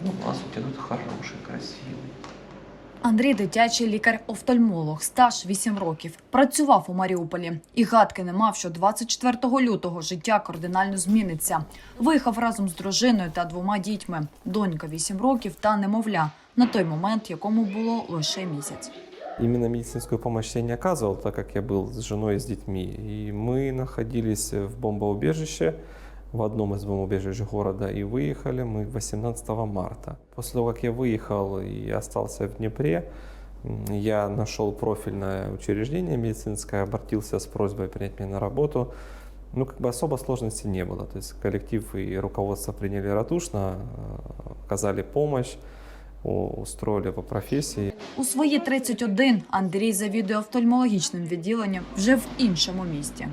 Ну, у нас вот идут хороший, красивый. Андрій дитячий лікар-офтальмолог, стаж 8 років. Працював у Маріуполі і гадки не мав, що 24 лютого життя кардинально зміниться. Виїхав разом з дружиною та двома дітьми. Донька 8 років та немовля на той момент, якому було лише місяць. Именно медицинскую помощь я не оказывал, так как я был с женой и с детьми. И мы находились в бомбоубежище, в одном из бомбоубежищ города, и выехали мы 18 марта. После того, как я выехал и остался в Днепре, м, я нашел профильное учреждение медицинское, обратился с просьбой принять меня на работу. Ну, как бы особо сложностей не было. То есть коллектив и руководство приняли радушно, э, оказали помощь, о- устроили по профессии. У свої 31 Андрій завідує офтальмологічним відділенням вже в іншому місті.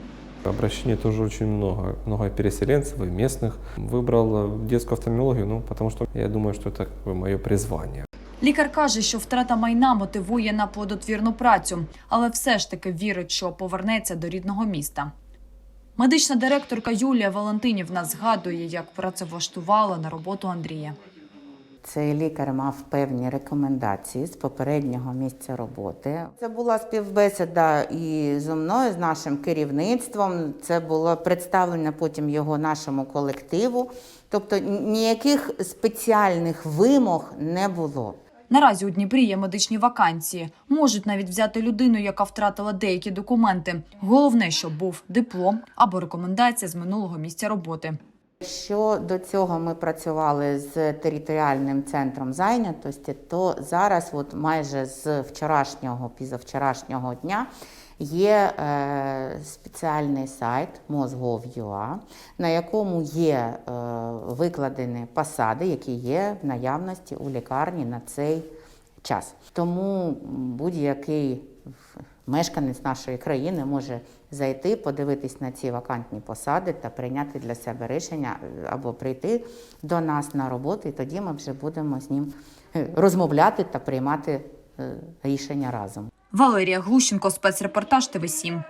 Обращений тоже очень много. Много переселенцев и местных. Выбрал э, детскую офтальмологию, ну, потому что я думаю, что это как бы мое призвание. Лікар каже, що втрата майна мотивує на плодотвірну працю, але все ж таки вірить, що повернеться до рідного міста. Медична директорка Юлія Валентинівна згадує, як працевлаштувала на роботу Андрія. Цей лікар мав певні рекомендації з попереднього місця роботи. Це була співбесіда і зі мною, з нашим керівництвом. Це було представлення потім його нашому колективу. Тобто ніяких спеціальних вимог не було. Наразі у Дніпрі є медичні вакансії. Можуть навіть взяти людину, яка втратила деякі документи. Головне, щоб був диплом або рекомендація з минулого місця роботи. Що до цього ми працювали з територіальним центром зайнятості, то зараз, от майже з вчорашнього, пізавчорашнього дня, є е, спеціальний сайт Mozgov.ua, на якому є е, викладені посади, які є в наявності у лікарні на цей час. Тому будь-який мешканець нашої країни може зайти, подивитись на ці вакантні посади та прийняти для себе рішення е, або прийти до нас на роботу, і тоді ми вже будемо з ним е, розмовляти та приймати е, рішення разом. Валерія Глущенко, спецрепортаж ТВ 7